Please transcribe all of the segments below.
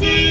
me.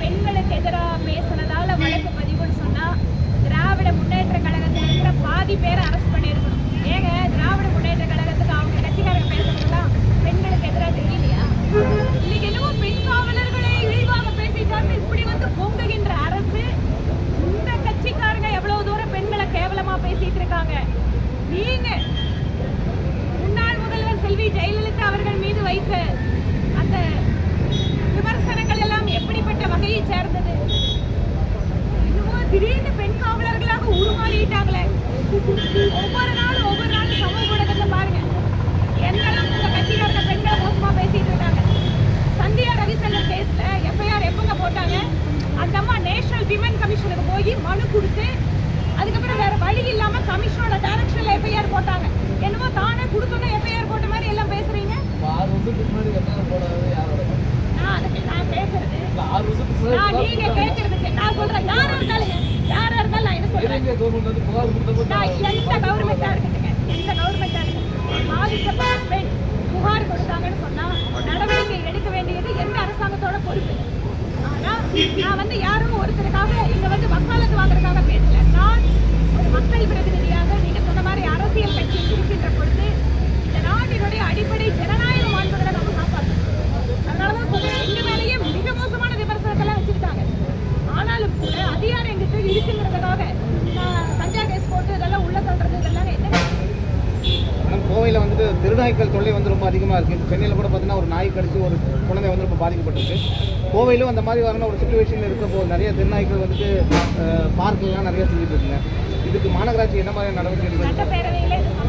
பெண்களுக்கு எதிராக பேசுனதால வழக்கு பதிவுன்னு சொன்னா திராவிட முன்னேற்ற கழகத்தில் இருக்கிற பாதி பேரை அரசு பண்ணிருக்கணும். ஏங்க திராவிட முன்னேற்ற கழகத்துக்கு அவங்க கட்சிக்காரங்க பேசுறதுலாம் பெண்களுக்கு எதிராக தெரியலையா? இன்னைக்கு என்னமோ பெண் காவல் கூப்பிடுகின்ற அரசு இந்த கட்சிக்காரங்க எவ்வளவு தூரம் பெண்களை கேவலமா பேசிட்டு இருக்காங்க? நீங்க முன்னாள் முதல்வர் செல்வி ஜெயலலிதா அவர்கள் மீது வைத்த அந்த விமர்சனங்கள் எல்லாம் எப்படிப்பட்ட வகையை சேர்ந்தது? இன்னுமோ திடீர்னு பெண் காவலர்களாக உருமாறிட்டாங்களே. ஒவ்வொரு நாளும் ஒவ்வொரு நாளும் சமூக ஊடகத்தை பாருங்க. எந்த அளவுக்கு உங்க கட்சிக்காரங்க பெண்களை மோசமா பேசிட்டு இருக்காங்க? சந்தியா ரவிசங்கர் கேஸ்ல எஃப்ஐஆர் எப்பங்க போட்டாங்க? அந்த அம்மா நேஷனல் விமன் கமிஷனுக்கு போய் மனு கொடுத்து அதுக்கப்புறம் வேற வழி இல்லாம கமிஷனோட டைரக்ஷன்ல எஃப்ஐஆர் போட்டாங்க. என்னமோ தானே கொடுத்தோன்னே எஃப்ஐஆர் போட்ட மாதிரி எல்லாம் பேசுறீங்க? நான் பேசுறது ஆறு நீங்க கேக்குறதுக்கு நான் சொல்றேன். யாரா இருந்தாலும் யாரா இருந்தாலும் நான் என்ன எந்த கவர்மெண்டா இருக்குதுங்க எந்த கவர்மெண்டா இருக்கு பாதிக்கப்பட்ட புகார் கொடுத்தாங்கன்னு சொன்னா நடவடிக்கை எடுக்க வேண்டியது எந்த அரசாங்கத்தோட பொறுப்பு. ஆனால் நான் வந்து யாரும் ஒருத்தருக்காக இங்கே வந்து வக்காலத்து வாங்குறதுக்காக பேசல. நான் ஒரு மக்கள் பிரதிநிதியாக நீங்கள் சொன்ன மாதிரி அரசியல் கட்சி இருக்கின்ற பொழுது இந்த நாட்டினுடைய அடிப்படை ஜனநாயக மாண்புகளை நம்ம காப்பாற்றணும் அதனால தான் சொல்கிறேன் எங்கள் மேலேயே மிக மோசமான விமர்சனத்தெல்லாம் வச்சுருக்காங்க ஆனாலும் கூட அதிகாரம் எங்கிட்ட இருக்குங்கிறதுக்காக கோவையில் வந்துட்டு திருநாய்க்கள் தொல்லை வந்து ரொம்ப அதிகமாக இருக்குது சென்னையில் கூட பார்த்தீங்கன்னா ஒரு நாய் கடிச்சு ஒரு குழந்தை வந்து ரொம்ப பாதிக்கப்பட்டிருக்கு. கோவையிலும் அந்த மாதிரி வரணும் ஒரு சுச்சுவேஷன் இருக்கப்போ நிறைய திருநாய்க்கள் வந்துட்டு பார்க்கெல்லாம் நிறைய செஞ்சுட்டு இருக்குங்க. இதுக்கு மாநகராட்சி என்ன மாதிரி நடவடிக்கை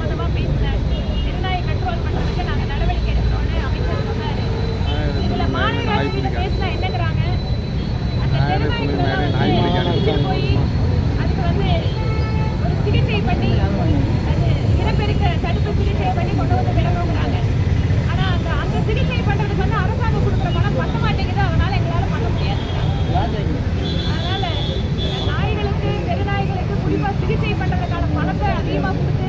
அதுக்கு வந்து ஒரு சிகிச்சை பண்ணி பேருக்கு தடுப்பு சிகிச்சை பண்ணி கொண்டு வந்து விளங்குறாங்க ஆனா அந்த அந்த சிகிச்சை பண்றதுக்கு வந்து அரசாங்கம் கொடுக்குற பணம் பத்த மாட்டேங்குது. அதனால் எங்களால பண்ண முடியாது. அதனால் நாய்களுக்கு பெருநாய்களுக்கு குறிப்பாக சிகிச்சை பண்றதுக்கான பணத்தை அதிகமா கொடுத்து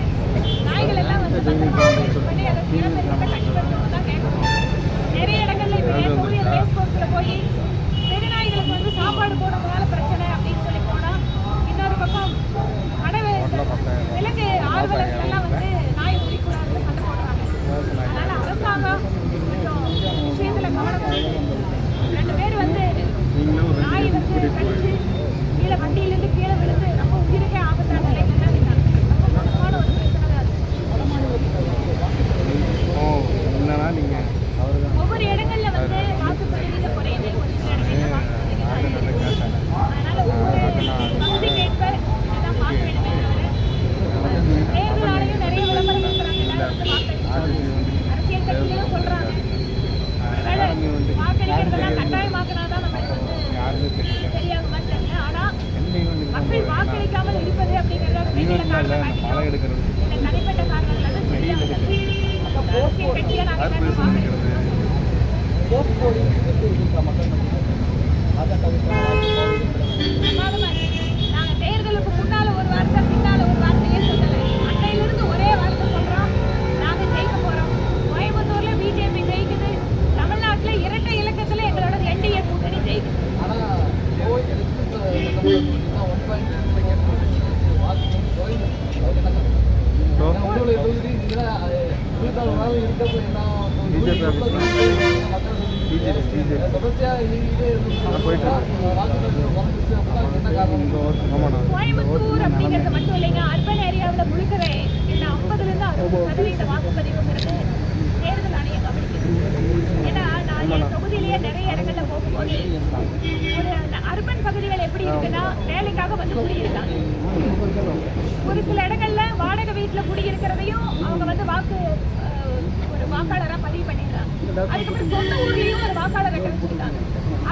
அதுக்கப்புறம் சொந்த ஊர்லேயும் ஒரு வாக்காளர் ரெக்கமெண்ட் கொடுத்தாங்க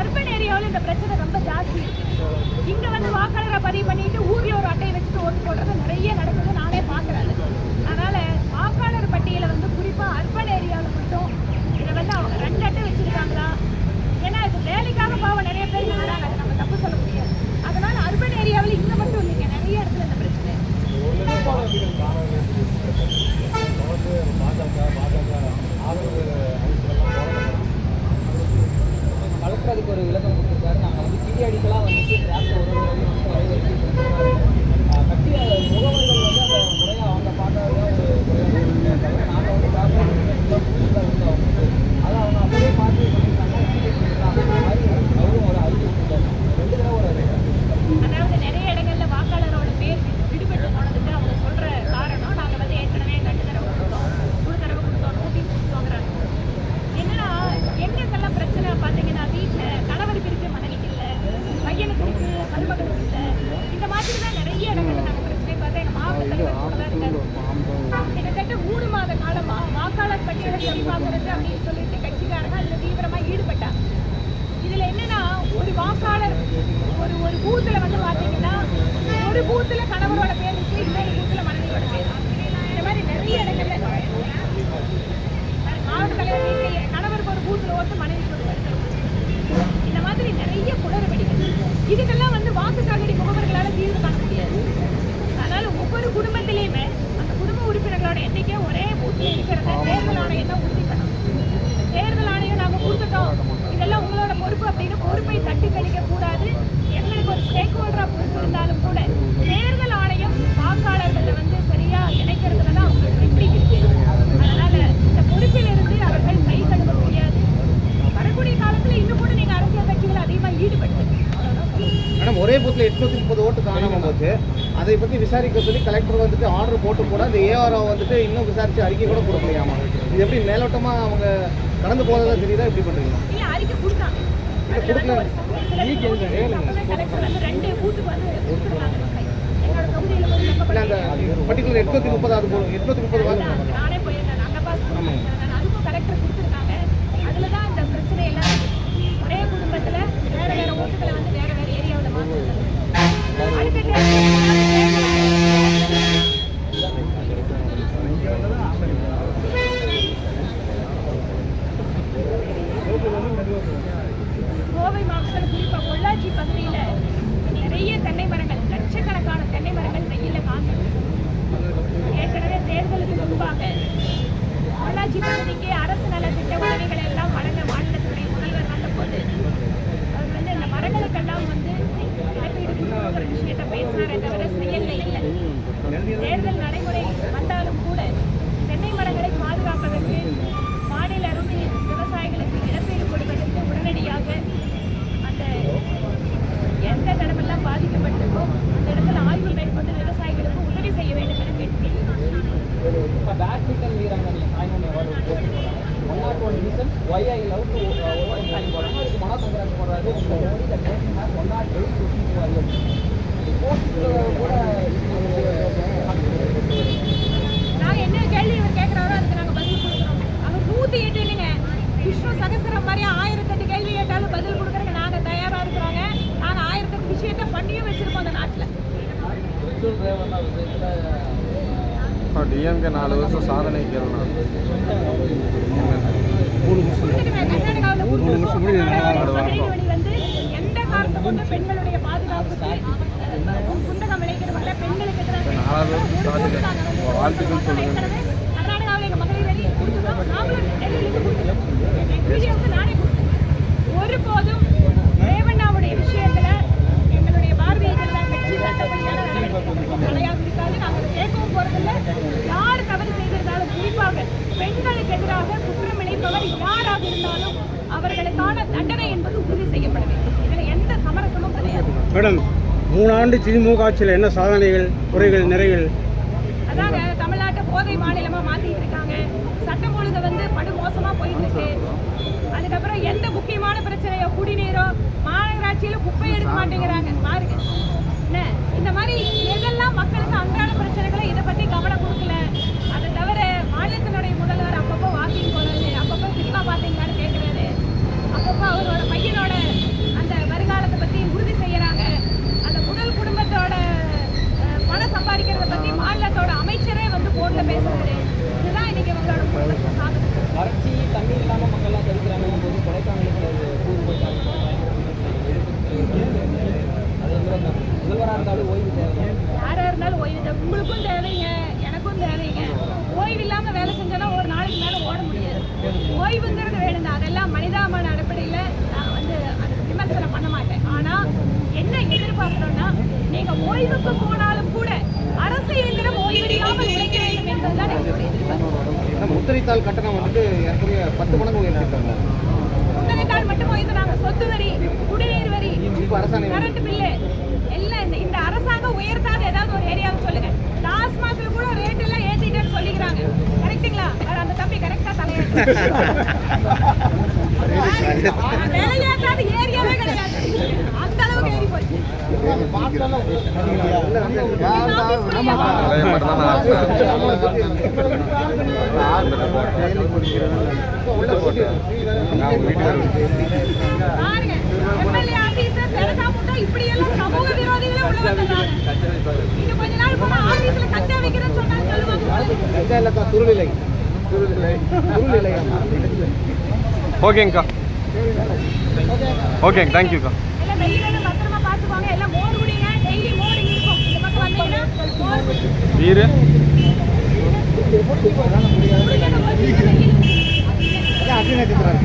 அர்பன் ஏரியாவில் இந்த பிரச்சனை ரொம்ப ஜாஸ்தி. இங்கே வந்து வாக்காளரை பதிவு பண்ணிட்டு ஊரில் ஒரு அட்டையை வச்சுட்டு ஓட்டு போடுறது நிறைய நடக்குது நானே பார்க்குறேன் அதனால் வாக்காளர் பட்டியலை வந்து குறிப்பாக அர்பன் ஏரியாவில் மட்டும் இதை வந்து அவங்க ரெண்டு அட்டை வச்சிருக்காங்களா ஏன்னா இது வேலைக்காக பாவம் நிறைய பேர் வராங்க அது நம்ம தப்பு சொல்ல முடியாது. அதனால் அர்பன் ஏரியாவில் இங்கே மட்டும் இல்லைங்க நிறைய இடத்துல இந்த பிரச்சனை. பாஜக பாஜக ஆதரவு டாக்டர் அதுக்கு ஒரு விளக்கம் கொடுத்துருக்காரு. நாங்கள் வந்து பீரியடிக்கெலாம் வந்துட்டு டிராக்டர் ஒரு கட்சி முகவரி எட்நூத்தி முப்பது ஓட்டு காணாம போச்சு. அதை பத்தி விசாரிக்க சொல்லி கலெக்டர் வந்துட்டு ஆர்டர் போட்டு கூட அந்த ஏஆர்ஓ வந்துட்டு இன்னும் விசாரிச்சு அறிக்கை கூட கொடுக்கலையாமா இது எப்படி மேலோட்டமா அவங்க கடந்து போறதா தெரியுதா? எப்படி பண்றீங்க? இல்ல அறிக்கை கொடுத்தாங்க அதுல வந்து ஒரு சில Okay. வழி வந்து எந்த காரணத்தை கொண்டு பெண்களுடைய பாதுகாப்புக்கு குந்தகம் விளைக்கிறவங்கள பெண்களுக்கு கர்நாடகாவில் எங்க மகளிர் அணி கொடுத்துருக்கோம் நாங்களும் டெல்லியிலிருந்து கொடுத்துருக்கோம் வீடியோவுக்கு நானே ஒருபோதும் ரேவண்ணாவுடைய விஷயத்துல எங்களுடைய ஜனதா கட்சி சட்டப்படியான தலையாக இருக்காது. நாங்கள் கேட்கவும் போறதில்ல. யார் தவறு செய்திருந்தாலும் குறிப்பாக பெண்களுக்கு எதிராக குற்றம் இழைப்பவர் யாராக இருந்தாலும் அவர்களுக்கான தண்டனை என்பது உறுதி செய்யப்பட வேண்டும். இதுல எந்த சமரசமும் கிடையாது. மேடம் மூணு ஆண்டு திமுக ஆட்சியில் என்ன சாதனைகள் குறைகள் நிறைகள்? அதாங்க தமிழ்நாட்டை போதை மாநிலமா மாத்திட்டு இருக்காங்க. சட்டம் ஒழுங்கு வந்து படு மோசமா போயிட்டு இருக்கு அதுக்கப்புறம் எந்த முக்கியமான பிரச்சனையோ குடிநீரோ மாநகராட்சியில குப்பை எடுக்க மாட்டேங்கிறாங்க. பாருங்க. இந்த மாதிரி எதெல்லாம் மக்களுக்கு அன்றாட பிரச்சனைகளோ இதை பத்தி கவனம் கொடுக்கல. ஓய்வுங்கிறது வேணும் தான் அதெல்லாம் மனிதாபான அடிப்படையில நான் வந்து அது விமர்சனம் பண்ண மாட்டேன். ஆனா என்ன எதிர்பார்க்கிறோம்னா நீங்க ஓய்வுக்கு போனாலும் கூட அரசு இயந்திரம் உழைக்க வேண்டும் என்பதுதான் எங்களுடைய எதிர்பார்ப்பு முத்திரைத்தாள் கட்டணம் வந்துட்டு ஏற்கனவே பத்து மடங்கு உயர்த்திருக்காங்க. புத்தகத்தால் மட்டும் உயர்த்துறாங்க சொத்து வரி குடிநீர் வரி கரண்ட் பில்லு எல்லாம் இந்த இந்த அரசாங்கம் உயர்த்தாத ஏதாவது ஒரு ஏரியாவை சொல்லுங்க. டாஸ்மாக்ல கூட ரேட் எல்லாம் ஏத்திட்டேன்னு சொல்லிக்கிறாங்க. கரெக்ட்டுங்களா வேற அந்த தம்பி கரெக்டா தலையாட்டு விலையாட்டாத ஏரியாவே கிடையாது. அந்த அளவுக்கு ஏறி போச்சு. அதே மாதிரி தான் நான் பாருங்க எம்எல்ஏ ஆபீசர் பெருசா முட்டா இப்படி எல்லாம் சமூக விரோதிகளே உள்ள ஓகேங்கக்கா ஓகேங்க தேங்க்யூக்கா எல்லாம் வீடு? அக்னி நட்சத்திரம் இருக்கு.